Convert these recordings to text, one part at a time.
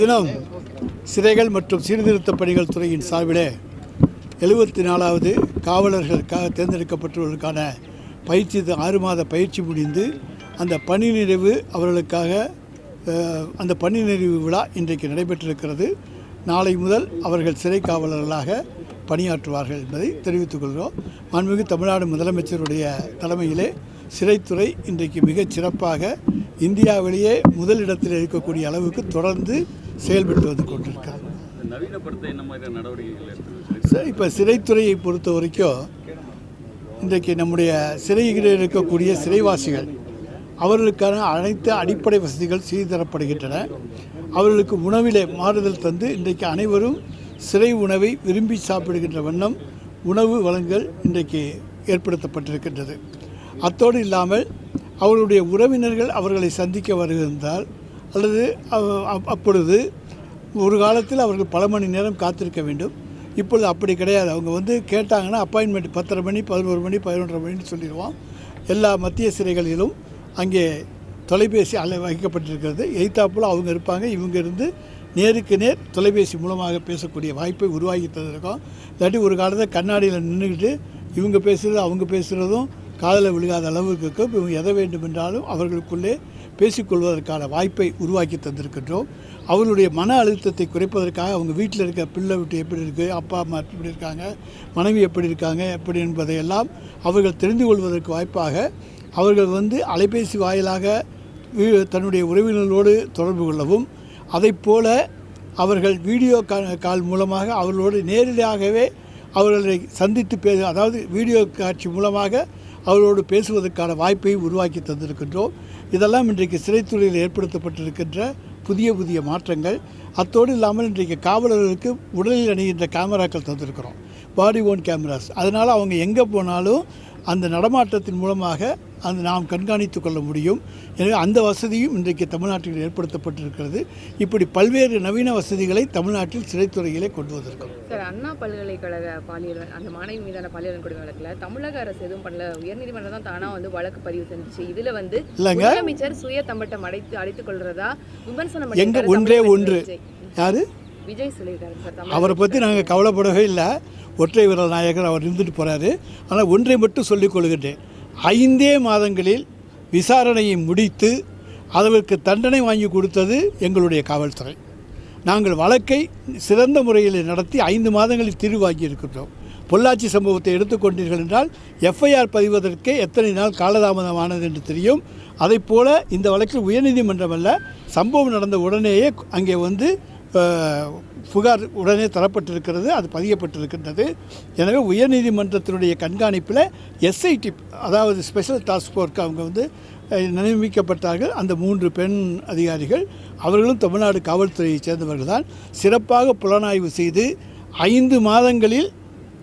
தினம் சிறைகள் மற்றும் சீர்திருத்த பணிகள் துறையின் சார்பிலே எழுபத்தி நாலாவது காவலர்களுக்காக தேர்ந்தெடுக்கப்பட்டவர்களுக்கான பயிற்சி ஆறு மாத பயிற்சி முடிந்து அந்த பணி நிறைவு அவர்களுக்காக அந்த பணி நிறைவு விழா இன்றைக்கு நடைபெற்றிருக்கிறது. நாளை முதல் அவர்கள் சிறை காவலர்களாக பணியாற்றுவார்கள் என்பதை தெரிவித்துக் கொள்கிறோம். மாண்புமிகு தமிழ்நாடு முதலமைச்சருடைய தலைமையிலே சிறைத்துறை இன்றைக்கு மிகச் சிறப்பாக இந்தியாவிலேயே முதலிடத்தில் இருக்கக்கூடிய அளவுக்கு தொடர்ந்து செயல்பட்டு வந்து எடுத்து சரி இப்போ சிறைத்துறையை பொறுத்த வரைக்கும் இன்றைக்கு நம்முடைய சிறையில் இருக்கக்கூடிய சிறைவாசிகள் அவர்களுக்கான அனைத்து அடிப்படை வசதிகள் செய்து தரப்படுகின்றன. அவர்களுக்கு உணவிலே மாறுதல் தந்து இன்றைக்கு அனைவரும் சிறை உணவை விரும்பி சாப்பிடுகின்ற வண்ணம் உணவு வழங்கல் இன்றைக்கு ஏற்படுத்தப்பட்டிருக்கின்றது. அத்தோடு இல்லாமல் அவர்களுடைய உறவினர்கள் அவர்களை சந்திக்க வருகின்றால் அல்லது அப்- அப்பொழுது ஒரு காலத்தில் அவர்கள் பல மணி நேரம் காத்திருக்க வேண்டும். இப்பொழுது அப்படி கிடையாது. அவங்க வந்து கேட்டாங்கன்னா அப்பாயின்மெண்ட் பத்தரை மணி பதினோரு மணி பதினொன்றரை மணின்னு சொல்லிடுவோம் எல்லா மத்திய சிறைகளிலும் அங்கே தொலைபேசி அலை வைக்கப்பட்டிருக்கிறது. எய்த்தாப்புல அவங்க இருப்பாங்க. இவங்க இருந்து நேருக்கு நேர் தொலைபேசி மூலமாக பேசக்கூடிய வாய்ப்பை உருவாக்கி தந்திருக்கோம் இல்லாட்டி ஒரு காலத்தில் கண்ணாடியில் நின்றுக்கிட்டு இவங்க பேசுகிறது அவங்க பேசுகிறதும் காதில் விழுகாத அளவுக்கு இருக்கும். இவங்க எதை வேண்டுமென்றாலும் அவர்களுக்குள்ளே பேசிக்கொள்வதற்கான வாய்ப்பை உருவாக்கி தந்திருக்கின்றோம். அவர்களுடைய மன அழுத்தத்தை குறைப்பதற்காக அவங்க வீட்டில் இருக்க பிள்ளை விட்டு எப்படி இருக்குது அப்பா அம்மா எப்படி இருக்காங்க மனைவி எப்படி இருக்காங்க எப்படி என்பதையெல்லாம் அவர்கள் தெரிந்து கொள்வதற்கு வாய்ப்பாக அவர்கள் வந்து அலைபேசி வாயிலாக தன்னுடைய உறவினர்களோடு தொடர்பு கொள்ளவும் அதைப் போல அவர்கள் வீடியோ கா- கால் மூலமாக அவர்களோடு நேரடியாகவே அவர்களை சந்தித்து பே அதாவது வீடியோ காட்சி மூலமாக அவர்களோடு பேசுவதற்கான வாய்ப்பை உருவாக்கி தந்திருக்கின்றோம். இதெல்லாம் இன்றைக்கு சிறைத்துறையில் ஏற்படுத்தப்பட்டிருக்கின்ற புதிய புதிய மாற்றங்கள். அத்தோடு இல்லாமல் இன்றைக்கு காவலர்களுக்கு உடலில் அணிகின்ற கேமராக்கள் தந்திருக்கிறோம். பாடி ஓன் கேமராஸ் அதனால் அவங்க எங்கே போனாலும் அந்த நடமாட்டத்தின் மூலமாக அந்த நாம் கண்காணித்து கொள்ள முடியும். எனவே அந்த வசதியும் இன்றைக்கு தமிழ்நாட்டில் ஏற்படுத்தப்பட்டிருக்கிறது. இப்படி பல்வேறு நவீன வசதிகளை தமிழ்நாட்டில் சிறைத்துறையிலே கொண்டு வந்திருக்கிறோம். சார் அண்ணா பல்கலைக்கழக பாலியல் அந்த மாணவி மீதான பாலியல் கொடுமை வழக்குல தமிழக அரசு எதுவும் பண்ணல. உயர்நீதிமன்றம் தான் தானா வந்து வழக்கு பதிவு செஞ்சுச்சு. இதுல வந்து. முதலமைச்சர் சுய தம்பட்டம் அடைத்து அடைத்துக் கொள்றதா விமர்சனம் எங்க ஒன்றே ஒன்று. யாரு? விஜய் சொல்லியிருக்காரு அவரை பற்றி நாங்கள் கவலைப்படவே இல்லை. ஒற்றை விரல் நாயகர் அவர் இருந்துட்டு போகிறாரு ஆனால் ஒன்றை மட்டும் சொல்லிக் கொள்கின்றேன். ஐந்தே மாதங்களில் விசாரணையை முடித்து அதற்கு தண்டனை வாங்கி கொடுத்தது எங்களுடைய காவல்துறை. நாங்கள் வழக்கை சிறந்த முறையில் நடத்தி ஐந்து மாதங்களில் தீர்வாகி வாங்கி இருக்கின்றோம் பொள்ளாச்சி சம்பவத்தை எடுத்துக்கொண்டீர்கள் என்றால் எஃப்ஐஆர் பதிவதற்கே எத்தனை நாள் காலதாமதமானது என்று தெரியும். அதைப் போல இந்த வழக்கில் உயர்நீதிமன்றம் அல்ல சம்பவம் நடந்த உடனேயே அங்கே வந்து புகார் உடனே தரப்பட்டிருக்கிறது அது பதியப்பட்டிருக்கின்றது. எனவே உயர்நீதிமன்றத்தினுடைய கண்காணிப்பில் எஸ்ஐடி அதாவது ஸ்பெஷல் டாஸ்க் ஃபோர்க்கு அவங்க வந்து நியமிக்கப்பட்டார்கள். அந்த மூன்று பெண் அதிகாரிகள் அவர்களும் தமிழ்நாடு காவல்துறையைச் சேர்ந்தவர்கள் தான் சிறப்பாக புலனாய்வு செய்து ஐந்து மாதங்களில்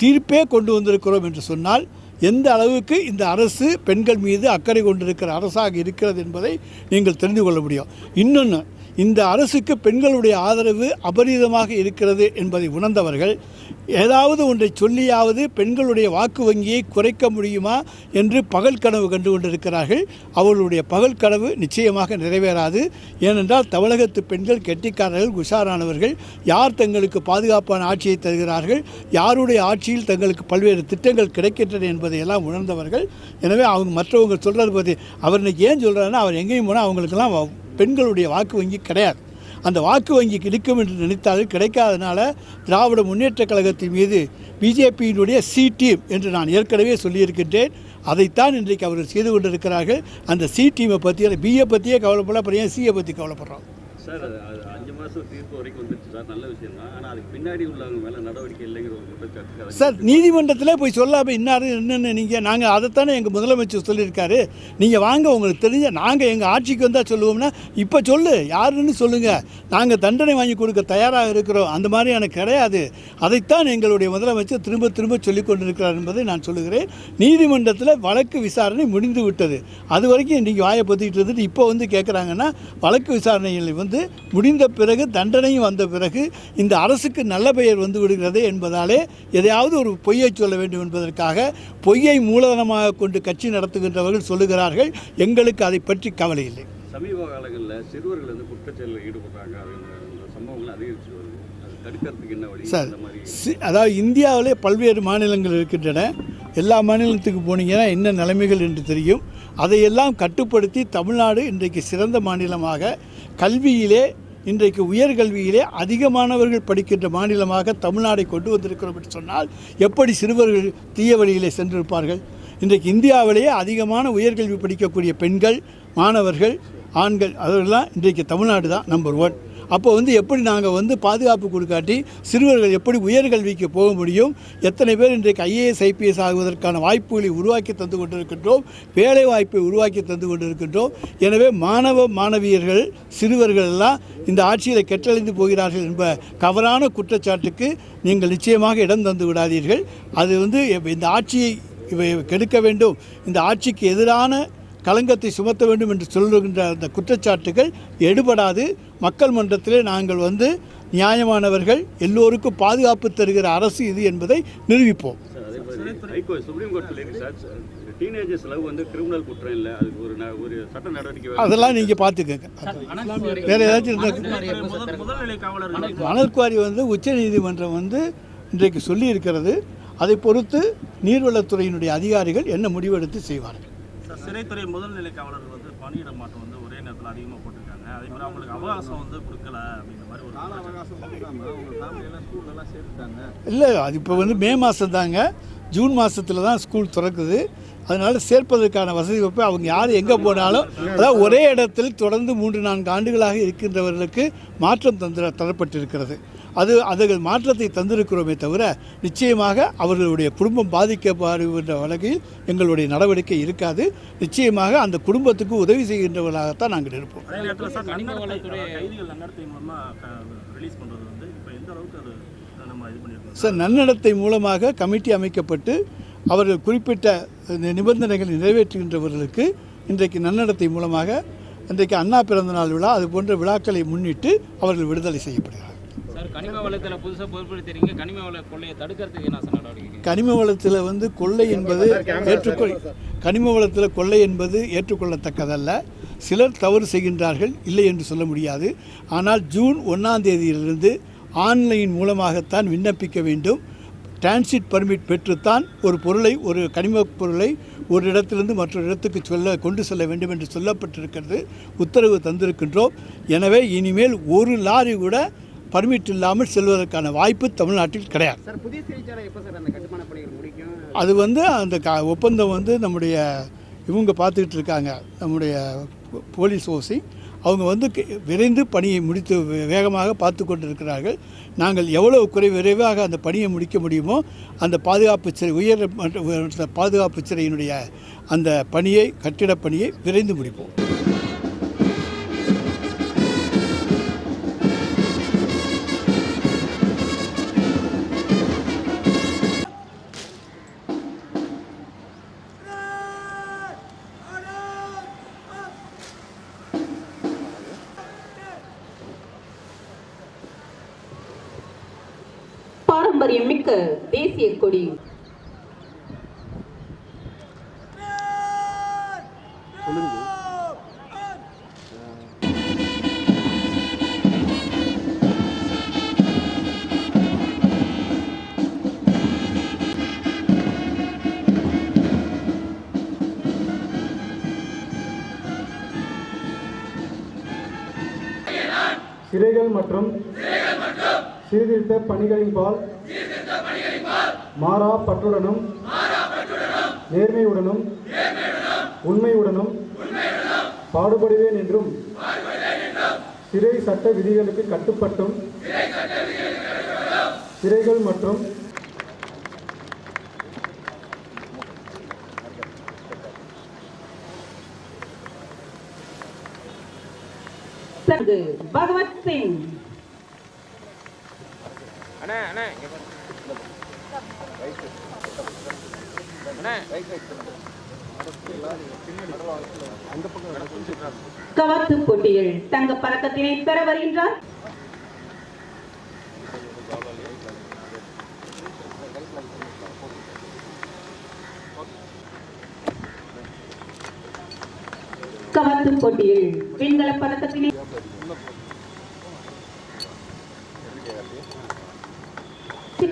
தீர்ப்பே கொண்டு வந்திருக்கிறோம் என்று சொன்னால் எந்த அளவுக்கு இந்த அரசு பெண்கள் மீது அக்கறை கொண்டிருக்கிற அரசாக இருக்கிறது என்பதை நீங்கள் தெரிந்து கொள்ள முடியும். இன்னொன்று இந்த அரசுக்கு பெண்களுடைய ஆதரவு அபரிதமாக இருக்கிறது என்பதை உணர்ந்தவர்கள் ஏதாவது ஒன்றை சொல்லியாவது பெண்களுடைய வாக்கு வங்கியை குறைக்க முடியுமா என்று பகல் கனவு கண்டு கொண்டிருக்கிறார்கள். அவர்களுடைய பகல் கனவு நிச்சயமாக நிறைவேறாது. ஏனென்றால் தமிழகத்து பெண்கள் கெட்டிக்காரர்கள் உஷாரானவர்கள் யார் தங்களுக்கு பாதுகாப்பான ஆட்சியை தருகிறார்கள் யாருடைய ஆட்சியில் தங்களுக்கு பல்வேறு திட்டங்கள் கிடைக்கின்றன என்பதையெல்லாம் உணர்ந்தவர்கள். எனவே அவங்க மற்றவங்க சொல்கிறது பற்றி அவர் இன்னைக்கு ஏன் சொல்கிறாருன்னா அவர் எங்கேயும் போனால் அவங்களுக்கெல்லாம் பெண்களுடைய வாக்கு வங்கி கிடையாது. அந்த வாக்கு வங்கி கிடைக்கும் என்று நினைத்தாலும் கிடைக்காதனால திராவிட முன்னேற்றக் கழகத்தின் மீது பிஜேபியினுடைய சி டீம் என்று நான் ஏற்கனவே சொல்லியிருக்கின்றேன். அதைத்தான் இன்றைக்கு அவர்கள் செய்து கொண்டிருக்கிறார்கள். அந்த சி டீமை பற்றி பிஏ பற்றியே கவலைப்படல அப்புறம் ஏன் சிஏ பற்றி கவலைப்படுறோம். சார் மாதம் தீர்ப்பு வரைக்கும் வந்துருச்சு சார் நல்ல விஷயம் தான் ஆனால் அதுக்கு பின்னாடி உள்ளவங்க மேலே நடவடிக்கை இல்லைங்கிற ஒரு குற்றச்சாட்டு சார் நீதிமன்றத்தில் போய் சொல்லாமல் இன்னாரு என்னென்னு நீங்கள் நாங்கள் அதைத்தானே எங்கள் முதலமைச்சர் சொல்லியிருக்காரு. நீங்கள் வாங்க உங்களுக்கு தெரிஞ்ச நாங்கள் எங்கள் ஆட்சிக்கு வந்தால் சொல்லுவோம்னா இப்போ சொல்லு யாருன்னு சொல்லுங்கள் நாங்கள் தண்டனை வாங்கி கொடுக்க தயாராக இருக்கிறோம். அந்த மாதிரியான கிடையாது. அதைத்தான் எங்களுடைய முதலமைச்சர் திரும்ப திரும்ப சொல்லிக் கொண்டிருக்கிறார் என்பதை நான் சொல்லுகிறேன். நீதிமன்றத்தில் வழக்கு விசாரணை முடிந்து விட்டது. அது வரைக்கும் நீங்கள் வாயை பற்றிக்கிட்டு இருந்துட்டு இப்போ வந்து கேட்குறாங்கன்னா வழக்கு விசாரணையில் வந்து முடிந்த பிறகு தண்டனையும் வந்த பிறகு இந்த அரசுக்கு நல்ல பெயர் வந்து விடுகிறது என்பதாலே எதையாவது ஒரு பொய்யை சொல்ல வேண்டும் என்பதற்காக பொய்யை மூலதனமாக கொண்டு கட்சி நடத்துகின்றவர்கள் சொல்லுகிறார்கள். எங்களுக்கு அதை பற்றி கவலை இல்லை. சமீப காலங்களில் சிறுவர்கள் வந்து குற்றச்செயலில் ஈடுபடுறாங்க சம்பவங்கள் அதிகரிச்சு வருது. சார் அதாவது இந்தியாவிலே பல்வேறு மாநிலங்கள் இருக்கின்றன. எல்லா மாநிலத்துக்கு போனீங்கன்னா என்ன நிலைமைகள் என்று தெரியும். அதையெல்லாம் கட்டுப்படுத்தி தமிழ்நாடு இன்றைக்கு சிறந்த மாநிலமாக கல்வியிலே இன்றைக்கு உயர்கல்வியிலே அதிகமானவர்கள் படிக்கின்ற மாநிலமாக தமிழ்நாடை கொண்டு வந்திருக்கிறோம் என்று சொன்னால் எப்படி சிறுவர்கள் தீய வழியிலே சென்றிருப்பார்கள்? இன்றைக்கு இந்தியாவிலேயே அதிகமான உயர்கல்வி படிக்கக்கூடிய பெண்கள் மாணவர்கள் ஆண்கள் அதெல்லாம் இன்றைக்கு தமிழ்நாடு தான் நம்பர் ஒன் அப்போ வந்து எப்படி நாங்கள் வந்து பாதுகாப்பு கொடுக்காட்டி சிறுவர்கள் எப்படி உயர்கல்விக்கு போக முடியும்? எத்தனை பேர் இன்றைக்கு ஐஏஎஸ் ஐபிஎஸ் ஆகுவதற்கான வாய்ப்புகளை உருவாக்கி தந்து கொண்டிருக்கின்றோம்? வேலை வாய்ப்பை உருவாக்கி தந்து கொண்டிருக்கின்றோம். எனவே மாணவ மாணவியர்கள் சிறுவர்கள் எல்லாம் இந்த ஆட்சியில் கெட்டழிந்து போகிறார்கள் என்ப தவறான குற்றச்சாட்டுக்கு நீங்கள் நிச்சயமாக இடம் தந்து விடாதீர்கள். அது வந்து இந்த ஆட்சியை இவை கெடுக்க வேண்டும். இந்த ஆட்சிக்கு எதிரான களங்கத்தை சுமத்த வேண்டும் என்று சொல்லுகின்ற அந்த குற்றச்சாட்டுகள் எடுபடாது. மக்கள் மன்றத்திலே நாங்கள் வந்து நியாயமானவர்கள் எல்லோருக்கும் பாதுகாப்பு தருகிற அரசு இது என்பதை நிரூபிப்போம். அதெல்லாம் நீங்கள் பார்த்துக்கங்க. வேறு ஏதாச்சும் மணல் குவாரி வந்து உச்சநீதிமன்றம் வந்து இன்றைக்கு சொல்லி இருக்கிறது அதை பொறுத்து நீர்வளத்துறையினுடைய அதிகாரிகள் என்ன முடிவெடுத்து செய்வார்கள். சிறைத்துறை முதல்நிலை காவலர்கள் வந்து பணியிட மாற்றம் வந்து ஒரே நேரத்தில் அதிகமாக போட்டிருக்காங்க அதே மாதிரி அவங்களுக்கு அவகாசம் வந்து கொடுக்கல அப்படின்ற மாதிரி ஒரு இல்லை அது இப்போ வந்து மே மாதம் தாங்க ஜூன் மாதத்தில் தான் ஸ்கூல் திறக்குது. அதனால் சேர்ப்பதற்கான வசதி வாய்ப்பு அவங்க யார் எங்கே போனாலும் அதாவது ஒரே இடத்தில் தொடர்ந்து மூன்று நான்கு ஆண்டுகளாக இருக்கின்றவர்களுக்கு மாற்றம் தந்து தரப்பட்டிருக்கிறது. அது அது மாற்றத்தை தந்திருக்கிறோமே தவிர நிச்சயமாக அவர்களுடைய குடும்பம் பாதிக்கப்படுகின்ற வகையில் எங்களுடைய நடவடிக்கை இருக்காது. நிச்சயமாக அந்த குடும்பத்துக்கு உதவி செய்கின்றவர்களாகத்தான் நாங்கள் இருப்போம். சார் நன்னடத்தை மூலமாக கமிட்டி அமைக்கப்பட்டு அவர்கள் குறிப்பிட்ட நிபந்தனைகளை நிறைவேற்றுகின்றவர்களுக்கு இன்றைக்கு நன்னடத்தை மூலமாக இன்றைக்கு அண்ணா பிறந்தநாள் விழா அது போன்ற விழாக்களை முன்னிட்டு அவர்கள் விடுதலை செய்யப்படுகிறார்கள். சார் கனிம வளத்தில் புதுசாக பொருட்படுத்துறீங்க கனிம வள கொள்ளையை தடுக்கிறதுக்கு என்ன நடவடிக்கை? கனிம வளத்தில் வந்து கொள்ளை என்பது ஏற்றுக்கொள் கனிம வளத்தில் கொள்ளை என்பது ஏற்றுக்கொள்ளத்தக்கதல்ல. சிலர் தவறு செய்கின்றார்கள் இல்லை என்று சொல்ல முடியாது. ஆனால் ஜூன் ஒன்றாம் தேதியிலிருந்து ஆன்லைன் மூலமாகத்தான் விண்ணப்பிக்க வேண்டும். டிரான்சிட் பர்மிட் பெற்றுத்தான் ஒரு பொருளை ஒரு கனிமப் பொருளை ஒரு இடத்திலிருந்து மற்றொரு இடத்துக்கு சொல்ல கொண்டு செல்ல வேண்டும் என்று சொல்லப்பட்டிருக்கிறது உத்தரவு தந்திருக்கின்றோம். எனவே இனிமேல் ஒரு லாரி கூட பர்மிட் இல்லாமல் செல்வதற்கான வாய்ப்பு தமிழ்நாட்டில் கிடையாது. அது வந்து அந்த க ஒப்பந்தம் வந்து நம்முடைய இவங்க பார்த்துக்கிட்டு இருக்காங்க. நம்முடைய போலீஸ் ஓசி. அவங்க வந்து விரைந்து பணியை முடித்து வேகமாக பார்த்து கொண்டிருக்கிறார்கள். நாங்கள் எவ்வளவு குறை விரைவாக அந்த பணியை முடிக்க முடியுமோ அந்த பாதுகாப்பு சிறை உயர் பாதுகாப்பு சிறையினுடைய அந்த பணியை கட்டிடப் பணியை விரைந்து முடிப்போம். பாரம்பரியம் மிக்க தேசிய கொடி. சிறைகள் மற்றும் சீர்திருத்த பணிகளின் பால் மாறா பற்றுடனும் நேர்மையுடனும் உண்மையுடனும் பாடுபடுவேன் என்றும் சிறை சட்ட விதிகளுக்கு கட்டுப்பட்டும் சிறைகள் மற்றும் பகவத் சிங் அண்ணா. அண்ணா கவாத்து போட்டியில் தங்க பதக்கத்தினை பெற வருகின்றார். கவாத்து போட்டியில் வெண்கல பதக்கத்தினை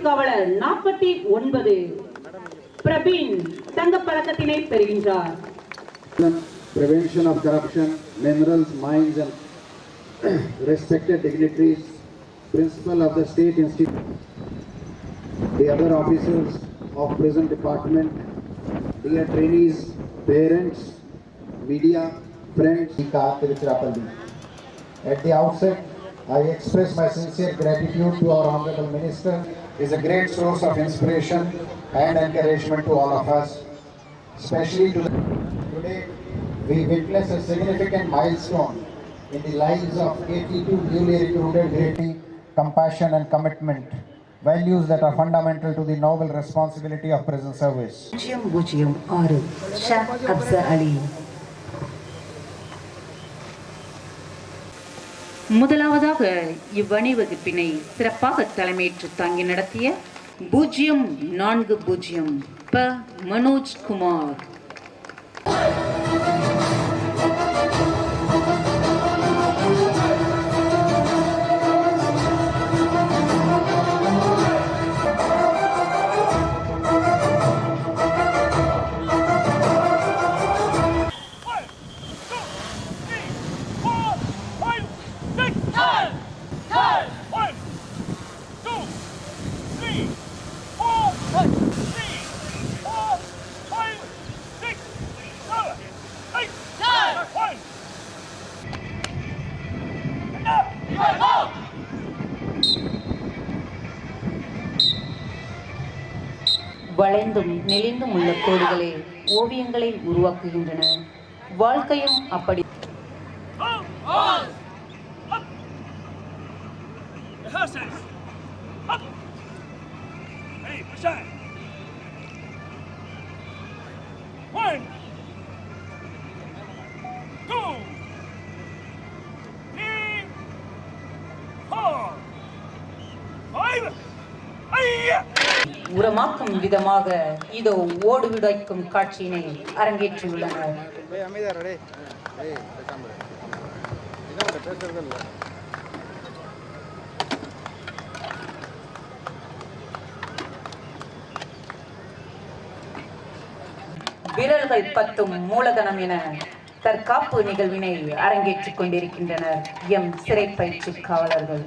பயிற்சி காவலர் நாற்பத்தி ஒன்பது பிரபீன் தங்கப் பதக்கத்தினை பெறுகின்றார் prevention of corruption, minerals, mines, and respected dignitaries, principal of the state institute, the other officers of prison department, dear trainees, parents, media, friends. At the outset, I express my sincere gratitude to our Honorable Minister. Is a great source of inspiration and encouragement to all of us, especially to Today, we witness a significant milestone in the lives of 82 newly recruited greatly compassion and commitment, values that are fundamental to the noble responsibility of prison service. முதலாவதாக இவ்வணிவகுப்பினை சிறப்பாக தலைமையேற்று தாங்கி நடத்திய பூஜ்ஜியம் நான்கு பூஜ்ஜியம் ப. மனோஜ் குமார் நெளிந்தும் உள்ள கோடுகளே ஓவியங்களை உருவாக்குகின்றன. வாழ்க்கையும் அப்படி விதமாக இதோ ஓடு விடைக்கும் காட்சியினை அரங்கேற்றியுள்ளனர். விரல்கள் பத்தும் மூலதனம் என தற்காப்பு நிகழ்வினை அரங்கேற்றிக் கொண்டிருக்கின்றனர் எம் சிறை பயிற்சி காவலர்கள்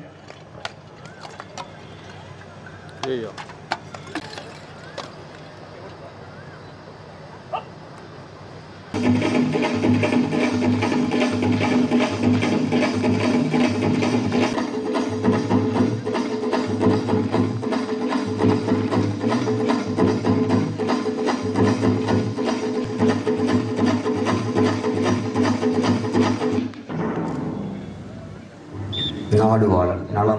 nó đùa nó No,